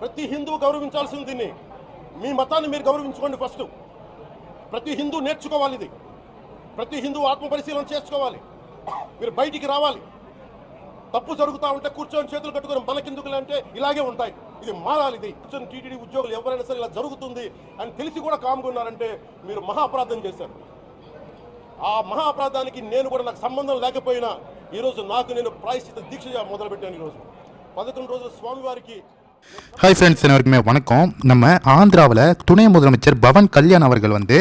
ప్రతి హిందువు గౌరవించాల్సింది దీన్ని మీ మతాన్ని మీరు గౌరవించుకోండి ఫస్ట్. ప్రతి హిందూ నేర్చుకోవాలి ఇది. ప్రతి హిందూ ఆత్మ పరిశీలన చేసుకోవాలి. మీరు బయటికి రావాలి. తప్పు జరుగుతూ ఉంటే కూర్చొని చేతులు కట్టుకుని మనకెందుకులే అంటే ఇలాగే ఉంటాయి. ఇది మారాలి ఇది. కూర్చొని టీటీడీ ఉద్యోగులు ఎవరైనా సరే ఇలా జరుగుతుంది అని తెలిసి కూడా కామ్గున్నారంటే మీరు మహా అపరాధం చేశారు. ఆ మహా అపరాధానికి నేను కూడా నాకు సంబంధం లేకపోయినా ఈరోజు నాకు నేను ప్రాయశ్చిత దీక్ష మొదలుపెట్టాను ఈరోజు. పదకొండు రోజులు స్వామివారికి ஹாய் ஃப்ரெண்ட்ஸ் அனைவருக்குமே வணக்கம். நம்ம ஆந்திராவில் துணை முதலமைச்சர் பவன் கல்யாண் அவர்கள் வந்து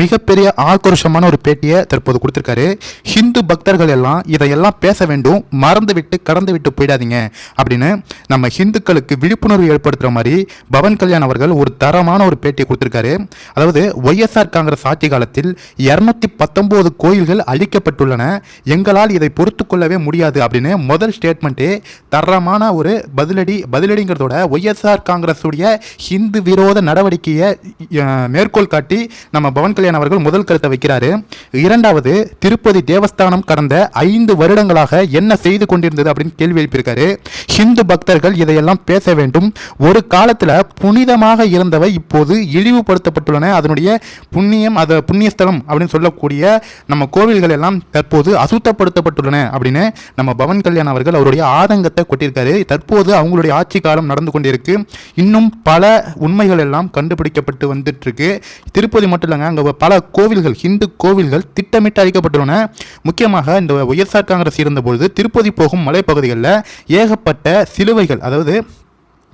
மிகப்பெரிய ஆக்ரோஷமான ஒரு பேட்டியை தற்போது கொடுத்துருக்காரு. ஹிந்து பக்தர்கள் எல்லாம் இதையெல்லாம் பேச வேண்டும் மறந்து விட்டு கடந்து விட்டு போயிடாதீங்க அப்படின்னு நம்ம ஹிந்துக்களுக்கு விழிப்புணர்வு ஏற்படுத்துகிற மாதிரி பவன் கல்யாண் அவர்கள் ஒரு தரமான ஒரு பேட்டியை கொடுத்துருக்காரு. அதாவது ஒய்எஸ்ஆர் காங்கிரஸ் ஆட்சி காலத்தில் இரநூத்தி பத்தொம்போது கோயில்கள் அழிக்கப்பட்டுள்ளன. எங்களால் இதை பொறுத்து கொள்ளவே முடியாது அப்படின்னு முதல் ஸ்டேட்மெண்ட்டே தரமான ஒரு பதிலடி பதிலடிங்கிறதோட ஒய்எஸ்ஆர் காங்கிரஸுடைய ஹிந்து விரோத நடவடிக்கையை மேற்கோள் காட்டி நம்ம பவன் கல்யாண் அவர்கள் முதல் கருத்தை வைக்கிறாரு. இரண்டாவது திருப்பதி தேவஸ்தானம் கடந்த ஐந்து வருடங்களாக என்ன செய்து கொண்டிருந்தது அப்படின்னு கேள்வி எழுப்பியிருக்காரு. ஹிந்து பக்தர்கள் இதையெல்லாம் பேச வேண்டும். ஒரு காலத்தில் புனிதமாக இருந்தவை இப்போது இழிவுபடுத்தப்பட்டுள்ளன. அதனுடைய புண்ணியம் அது புண்ணியஸ்தலம் அப்படின்னு சொல்லக்கூடிய நம்ம கோவில்கள் எல்லாம் தற்போது அசுத்தப்படுத்தப்பட்டுள்ளன அப்படின்னு நம்ம பவன் கல்யாண் அவர்கள் அவருடைய ஆதங்கத்தை கொட்டியிருக்காரு. தற்போது அவங்களுடைய ஆட்சி காலம் நடந்து கொண்டிருக்கு. இன்னும் பல உண்மைகள் எல்லாம் கண்டுபிடிக்கப்பட்டு வந்துட்டு இருக்கு திருப்பதி மட்டும் இல்லைங்க அங்கே பல கோவில்கள் ஹிந்து கோவில்கள் திட்டமிட்டு அழிக்கப்பட்டுள்ளன. முக்கியமாக இந்த ஒய்எஸ்ஆர் காங்கிரஸ் இருந்தபொழுது திருப்பதி போகும் மலைப்பகுதிகளில் ஏகப்பட்ட சிலுவைகள் அதாவது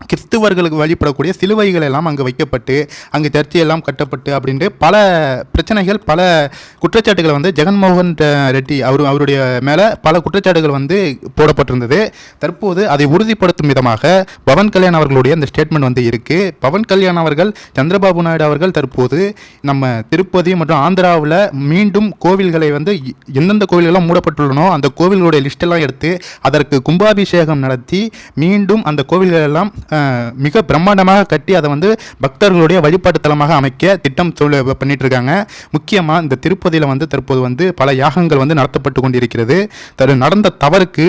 கிறிஸ்துவர்களுக்கு வழிபடக்கூடிய சிலுவைகள் எல்லாம் அங்கே வைக்கப்பட்டு அங்கே சர்ச்சை எல்லாம் கட்டப்பட்டு அப்படின்ட்டு பல பிரச்சனைகள் பல குற்றச்சாட்டுகள் வந்து ஜெகன்மோகன் ரெட்டி அவர் அவருடைய மேலே பல குற்றச்சாட்டுகள் வந்து போடப்பட்டிருந்தது. தற்போது அதை உறுதிப்படுத்தும் விதமாக பவன் கல்யாண் அவர்களுடைய அந்த ஸ்டேட்மெண்ட் வந்து இருக்குது பவன் கல்யாண் அவர்கள் சந்திரபாபு நாயுடு அவர்கள் தற்போது நம்ம திருப்பதி மற்றும் ஆந்திராவில் மீண்டும் கோவில்களை வந்து எந்தெந்த கோவில்கள்லாம் மூடப்பட்டுள்ளனோ அந்த கோவில்களுடைய லிஸ்டெல்லாம் எடுத்து அதற்கு கும்பாபிஷேகம் நடத்தி மீண்டும் அந்த கோவில்களெல்லாம் மிக பிரம்மாண்டமாக கட்டி அதை வந்து பக்தர்களுடைய வழிபாட்டு தலமாக அமைக்க திட்டம் பண்ணிட்டு இருக்காங்க முக்கியமாக இந்த திருப்பதியில் வந்து தற்போது வந்து பல யாகங்கள் வந்து நடத்தப்பட்டு கொண்டிருக்கிறது. தரு நடந்த தவறுக்கு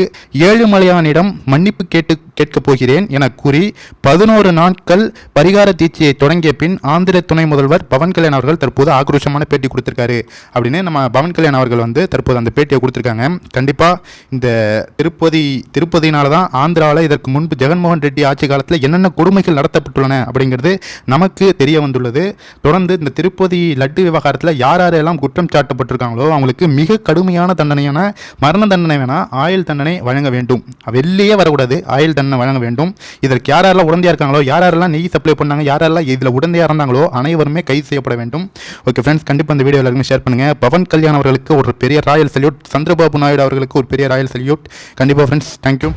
ஏழுமலையானிடம் மன்னிப்பு கேட்டு கேட்கப் போகிறேன் என கூறி பதினோரு நாட்கள் பரிகார தீட்சியை தொடங்கிய பின் ஆந்திர துணை முதல்வர் பவன் கல்யாண் அவர்கள் தற்போது ஆக்ரோஷமான பேட்டி கொடுத்திருக்காரு. அப்படின்னு நம்ம பவன் கல்யாண் அவர்கள் வந்து தற்போது அந்த பேட்டியை கொடுத்துருக்காங்க. கண்டிப்பாக இந்த திருப்பதி திருப்பதினால தான் ஆந்திராவில் இதற்கு முன்பு ஜெகன்மோகன் ரெட்டி ஆட்சி காலத்தில் என்னென்ன கொடுமைகள் நடத்தப்பட்டுள்ளன அப்படிங்கிறது நமக்கு தெரிய வந்துள்ளது. தொடர்ந்து இந்த திருப்பதி லட்டு விவகாரத்தில் யார் யாரெல்லாம் குற்றம் சாட்டப்பட்டிருக்காங்களோ அவங்களுக்கு மிக கடுமையான தண்டனையான மரண தண்டனை வேணால் ஆயுள் தண்டனை வழங்க வேண்டும். வெளியே வரக்கூடாது. ஆயுள் தண்டனை வழங்க வேண்டும். இதற்கு யார் யாரெல்லாம் உடந்தையாக இருக்காங்களோ யார் யாரெல்லாம் நெய் சப்ளை பண்ணாங்க யார் யாரெல்லாம் இதில் உடந்தையாக இருந்தாங்களோ அனைவருமே கைது செய்யப்பட வேண்டும். ஓகே ஃப்ரெண்ட்ஸ் கண்டிப்பாக இந்த வீடியோ எல்லாருமே ஷேர் பண்ணுங்கள் பவன் கல்யாண் அவர்களுக்கு ஒரு பெரிய ராயல் சல்யூட் சந்திரபாபு நாயுடு அவர்களுக்கு ஒரு பெரிய ராயல் சல்யூட் கண்டிப்பாக ஃப்ரெண்ட்ஸ் தேங்க்யூ